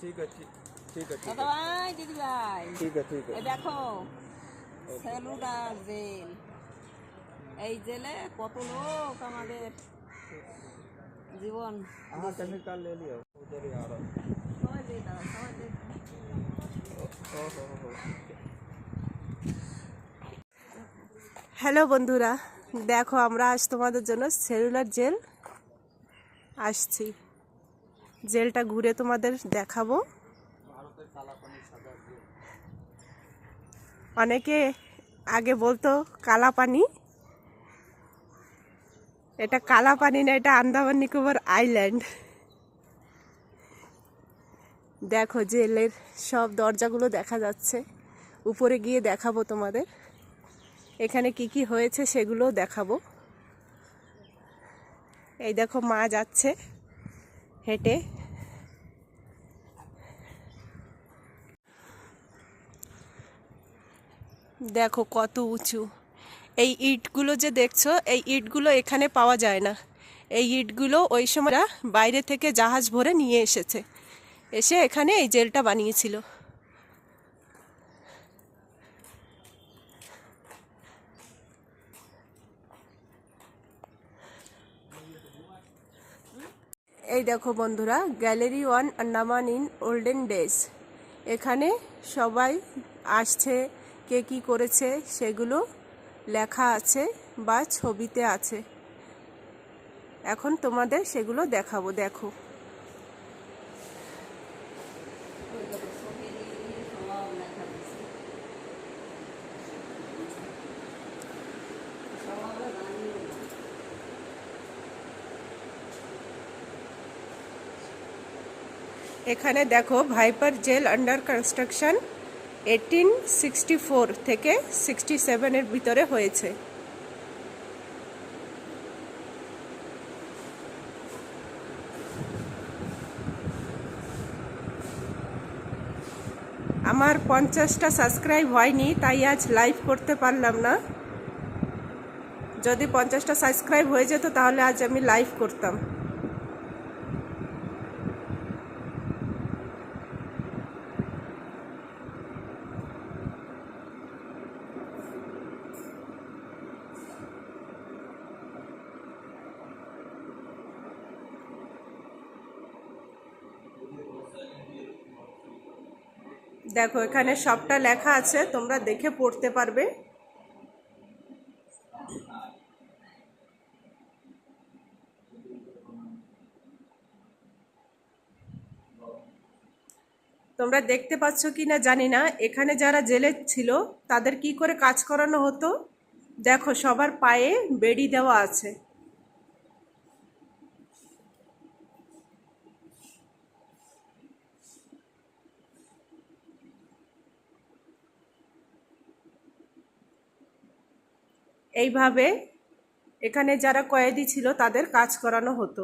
ठीक है ठीक ठीक है ठीक দাদা है ভাই দিদি ভাই ठीक है ठीक এই है দেখো সেলুলার জেল এই জেলে কত লোক আমাদের জীবন हाँ केमिकल ले लिया उधर ही आ रहा সবাই দিয়ে দাও সবাই দিয়ে দাও। हो हो हो হ্যালো বন্ধুরা দেখো আমরা আজ তোমাদের জন্য সেলুলার জেল আসছি জেলটা ঘুরে তোমাদের দেখাবো। অনেকে আগে বলতো কালা পানি এটা কালা পানি না, এটা আন্দামান নিকোবর আইল্যান্ড। দেখো জেলের সব দরজাগুলো দেখা যাচ্ছে। উপরে গিয়ে দেখাবো তোমাদের। এখানে কি কি হয়েছে সেগুলোও দেখাবো। এই দেখো মা যাচ্ছে। হেঁটে। দেখো কত উঁচু। এই ইটগুলো যে দেখছ, এই ইটগুলো এখানে পাওয়া যায় না। এই ইটগুলো ওই সময়রা বাইরে থেকে জাহাজ ভরে নিয়ে এসেছে। এসে এখানে এই জেলটা বানিয়েছিল। এই দেখো বন্ধুরা, gallery one Andaman in olden days. এখানে সবাই আসছে, কে কি করেছে সেগুলো লেখা আছে বা ছবিতে আছে। এখন তোমাদের সেগুলো দেখাবো, দেখো ওই দেখো, ছবি দিয়ে দিয়ে সব লেখা দিছে। সব আমরা বানিয়ে নিলাম। এখানে দেখো viper jail under construction eighteen sixty four থেকে সিক্সটি সেভেনের ভিতরে হয়েছে। আমার পঞ্চাশটা সাবস্ক্রাইব হয়নি, তাই আজ লাইভ করতে পারলাম না। যদি পঞ্চাশটা সাবস্ক্রাইব হয়ে যেত, তাহলে আজ আমি লাইভ করতাম। দেখো, এখানে সবটা লেখা আছে, তোমরা দেখে পড়তে পারবে। তোমরা দেখতে পাচ্ছ কি না জানি না। এখানে যারা জেলে ছিল, তাদের কি করে কাজ করানো হতো? দেখো, সবার পায়ে বেড়ি দেওয়া আছে। এইভাবে এখানে যারা কয়েদি ছিল তাদের কাজ করানো হতো।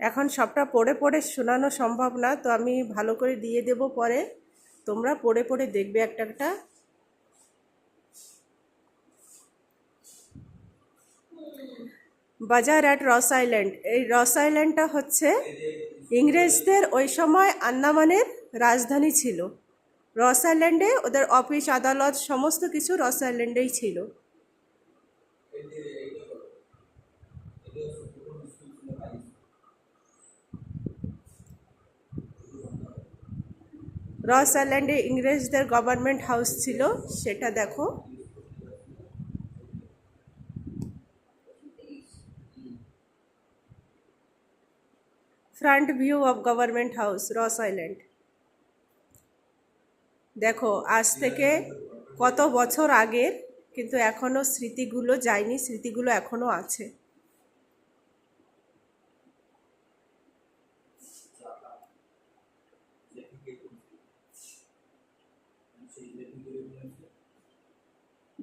এখন সবটা পড়ে পড়ে শোনানো সম্ভব না, তো আমি ভালো করে দিয়ে দেব পরে। তোমরা পড়ে পড়ে দেখবে একটা একটা। বাজার অ্যাট রস আইল্যান্ড এই রস আইল্যান্ডটা হচ্ছে ইংরেজদের ওই সময় আন্দামানের রাজধানী ছিল। রস আইল্যান্ডে ওদের অফিস আদালত, সমস্ত কিছু রস আইল্যান্ডেই ছিল। রস আইল্যান্ডে ইংরেজদের গভর্নমেন্ট হাউস ছিল, সেটা দেখো। Front view of government house, Ross island দেখো, আজ থেকে কত বছর আগের, কিন্তু এখনও স্মৃতিগুলো যায়নি, স্মৃতিগুলো এখনও আছে।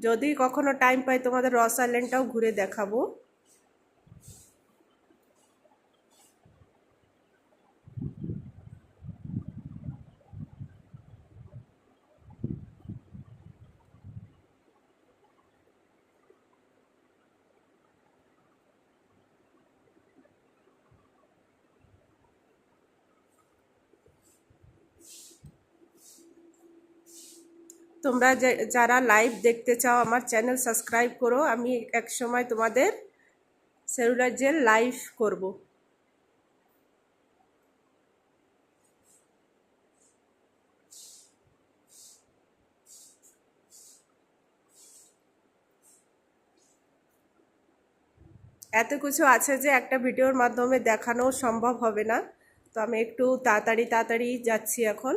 যদি কখনো টাইম পাই তোমাদের রস আইল্যান্ডটাও ঘুরে দেখাবো। তোমরা যারা লাইভ দেখতে চাও, আমার চ্যানেল সাবস্ক্রাইব করো। আমি এক সময় তোমাদের সেলুলার জেল লাইভ করব। এত কিছু আছে যে একটা ভিডিওর মাধ্যমে দেখানো সম্ভব হবে না। তো আমি একটু তাড়াতাড়ি তাড়াতাড়ি যাচ্ছি এখন।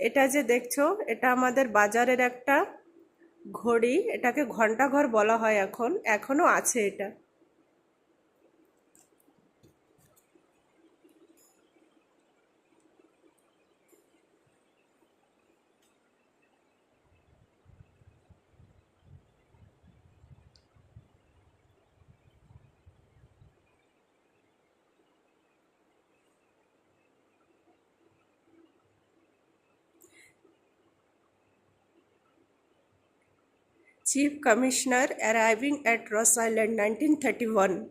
এটা যে দেখছ, এটা আমাদের বাজারের একটা ঘড়ি, এটাকে ঘণ্টা ঘর বলা হয় এখন, এখনও আছে এটা। Chief Commissioner arriving at Ross Island 1931.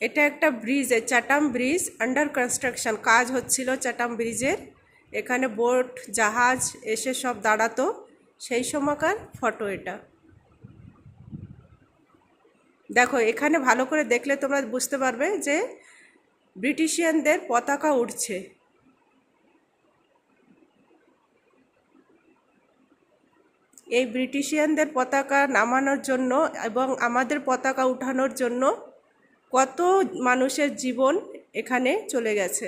এটা একটা bridge Chatham bridge under construction কাজ হচ্ছিল চাটাম ব্রিজের এখানে বোট জাহাজ এসে সব দাঁড়াতো। সেই সময়কার ফটো এটা। দেখো, এখানে ভালো করে দেখলে তোমরা বুঝতে পারবে যে ব্রিটিশিয়ানদের পতাকা উঠছে এই ব্রিটিশিয়ানদের পতাকা নামানোর জন্য এবং আমাদের পতাকা উঠানোর জন্য কত মানুষের জীবন এখানে চলে গেছে?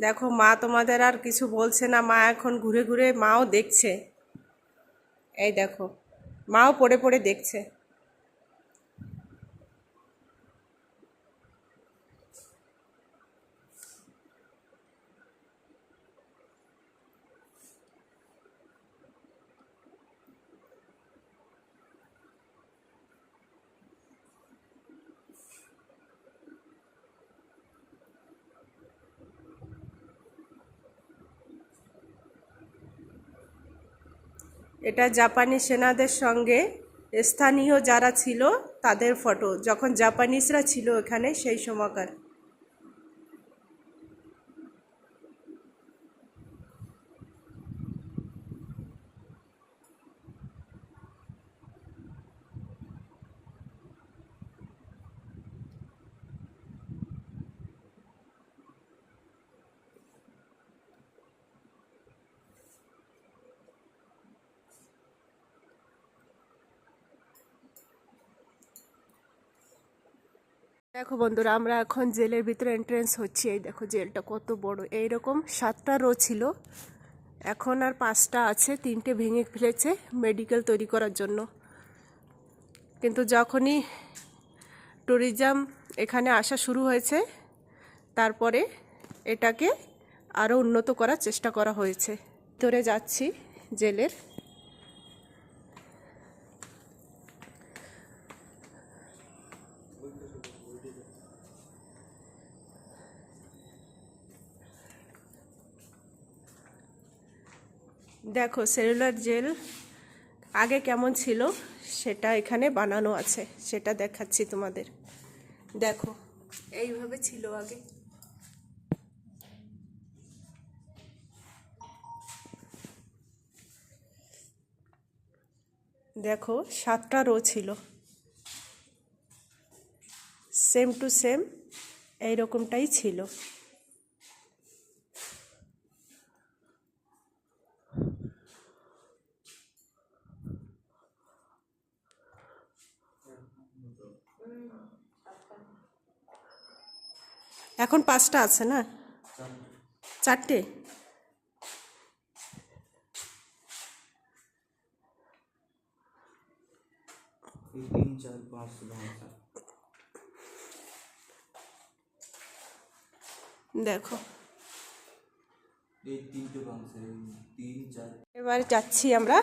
দেখো, মা তোমাদের আর কিছু বলছে না। মা এখন ঘুরে ঘুরে মাও দেখছে। এই দেখো, মাও পড়ে পড়ে দেখছে। এটা জাপানি সেনাদের সঙ্গে স্থানীয় যারা ছিল তাদের ফটো যখন জাপানিজরা ছিল এখানে সেই সময়কার। দেখো বন্ধুরা, আমরা এখন জেলের ভিতরে এন্ট্রেন্স হচ্ছি। এই দেখো জেলটা কত বড়। এইরকম সাতটা রো ছিল। এখন আর পাঁচটা আছে, তিনটে ভেঙে ফেলেছে মেডিকেল তৈরি করার জন্য। কিন্তু যখনই ট্যুরিজম এখানে আসা শুরু হয়েছে, তারপরে এটাকে আরও উন্নত করার চেষ্টা করা হয়েছে। ভিতরে যাচ্ছি জেলের দেখো, সেলুলার জেল আগে কেমন ছিল সেটা এখানে বানানো আছে, সেটা দেখাচ্ছি তোমাদের। দেখো, এইভাবে ছিল আগে। দেখো, সাতটা রো ছিল। সেম টু সেম, এইরকমটাই ছিল এখন পাঁচটা আছে না? চারটে? দেখো। এবার যাচ্ছি আমরা।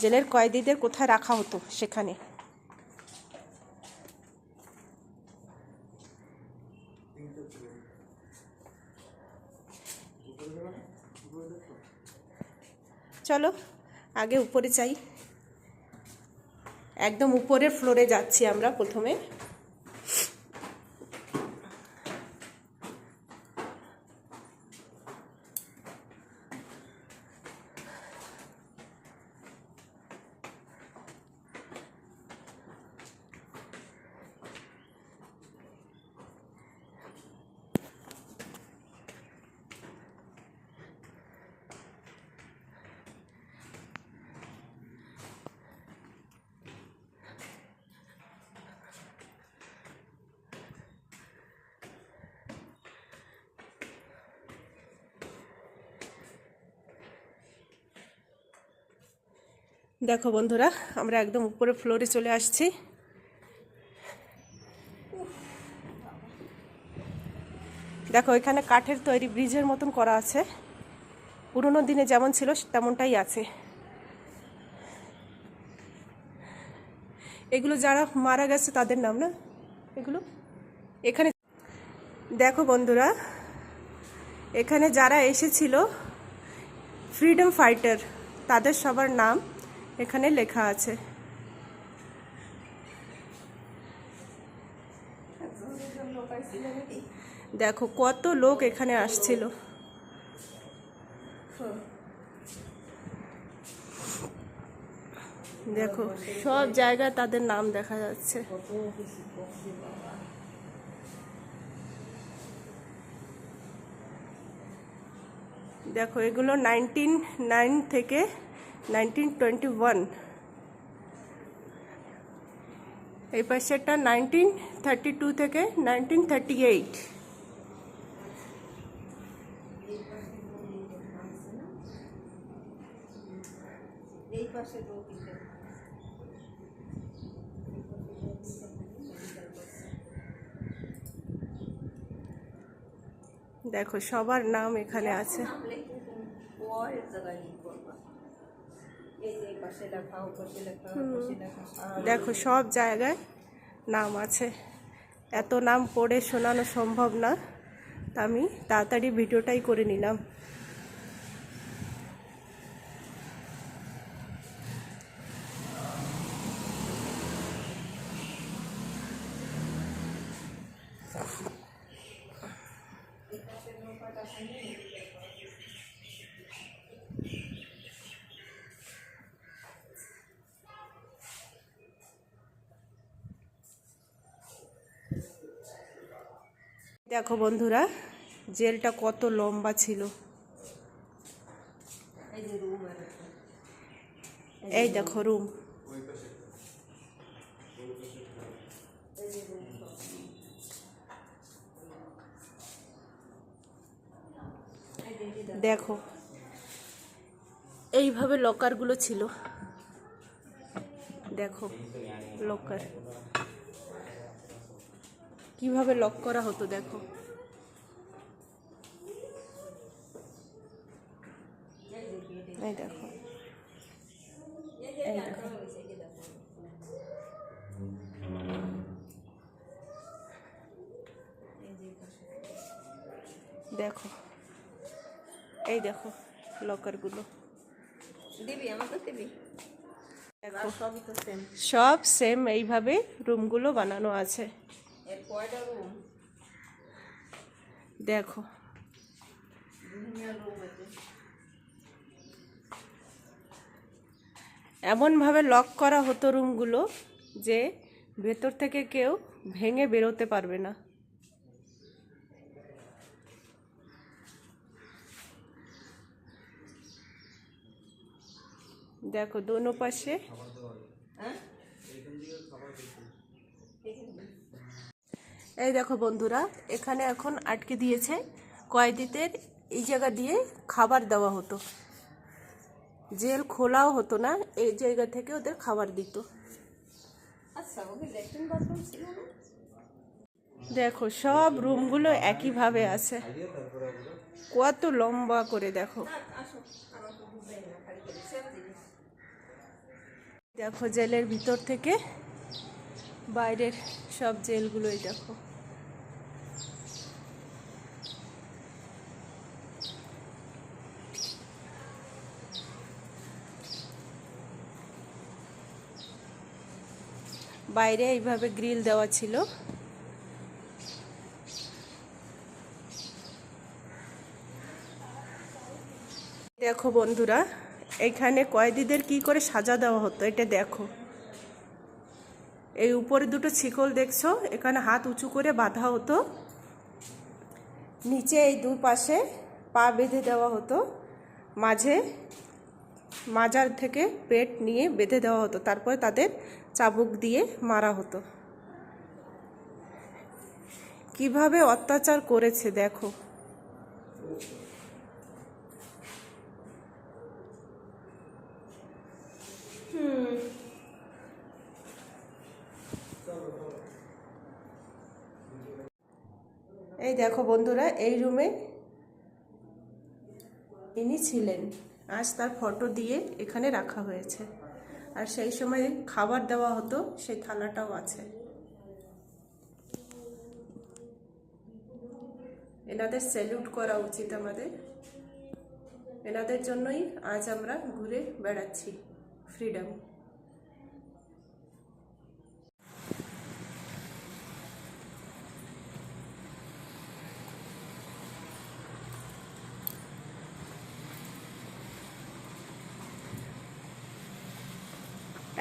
জেলের কয়েদিদের কোথায় রাখা হতো? সেখানে। চলো আগে উপরে চাই একদম উপরের ফ্লোরে যাচ্ছি আমরা প্রথমে। দেখো বন্ধুরা, আমরা একদম উপরে ফ্লোরে চলে আসছি। দেখো, এখানে কাঠের তৈরি ব্রিজের মতন করা আছে। পুরোনো দিনে যেমন ছিল, তেমনটাই আছে। এগুলো যারা মারা গেছে, তাদের নাম না? এগুলো? এখানে দেখো বন্ধুরা, এখানে যারা এসেছিল ফ্রিডম ফাইটার তাদের সবার নাম এখানে লেখা আছে। দেখো, কত লোক এখানে আসছিল। দেখো, সব জায়গায় তাদের নাম দেখা যাচ্ছে। দেখো, এগুলো নাইনটিন নাইন থেকে নাইনটিন টোয়েন্টি ওয়ান এই পাশেরটা নাইনটিন থার্টি টু থেকে নাইনটিন থার্টি এইট এই পাশে তো তিনটে। দেখো সবার নাম এখানে আছে। দেখো সব জায়গায় নাম আছে। এত নাম পড়ে শোনানো সম্ভব না। আমি তাড়াতাড়ি ভিডিওটাই করে নিলাম। Thank you. দেখো বন্ধুরা, জেলটা কত লম্বা ছিল। এই দেখো রুম। দেখো, এইভাবে লকারগুলো ছিল। দেখো লকার কীভাবে লক করা হতো দেখো। এই দেখো। এই দেখো। এই দেখো। এই যে দেখো। লকারগুলো দিবি আমাকে সব সেম এইভাবে রুমগুলো বানানো আছে। এর কয়টা রুম দেখো। এমনভাবে লক করা হতো রুমগুলো যে ভেতর থেকে কেউ ভেঙে বেরোতে পারবে না। দেখো দোনো পাশে হ্যাঁ এই দেখো বন্ধুরা এখানে এখন আটকে দিয়েছে কয়েদিদের এই জায়গা দিয়ে খাবার দেওয়া হতো। জেল খোলাও হতো না এই জায়গা থেকে ওদের খাবার দিত। আচ্ছা দেখো সব রুমগুলো একইভাবে আছে। কত লম্বা করে দেখো। দেখো জেলের ভিতর থেকে বাইরের সব জেলগুলোই দেখো। বাইরে এইভাবে গ্রিল দেওয়া ছিল। দেখো বন্ধুরা, এখানে কয়েদিদের কি করে সাজা দেওয়া হতো, এটা দেখো। এই উপরে দুটো শিকল দেখছ? এখানে হাত উঁচু করে বাঁধা হতো। নিচে এই দুই পাশে পা বেঁধে দেওয়া হতো। মাঝে মাজার থেকে পেট নিয়ে বেঁধে দেওয়া হতো। তারপরে তাদের চাবুক দিয়ে মারা হতো। কীভাবে অত্যাচার করেছে দেখো। এই দেখো বন্ধুরা, এই রুমে ইনি ছিলেন। আজ তার ফটো দিয়ে এখানে রাখা হয়েছে। আর সেই সময় খাবার দেওয়া হতো, সেই থালাটাও আছে। এনাদের স্যালুট করা উচিত আমাদের। এনাদের জন্যই আজ আমরা ঘুরে বেড়াচ্ছি ফ্রিডম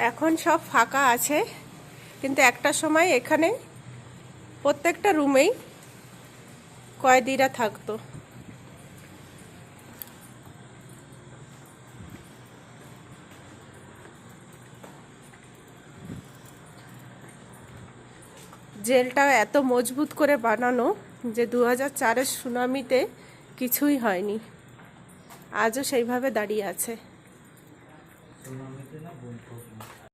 এখন সব ফাঁকা আছে, কিন্তু একটা সময় এখানে প্রত্যেকটা রুমেই কয়েদিরা থাকতো। জেলটা এত মজবুত করে বানানো যে দু হাজার চারের সুনামিতে কিছুই হয়নি। আজও সেইভাবে দাঁড়িয়ে আছে।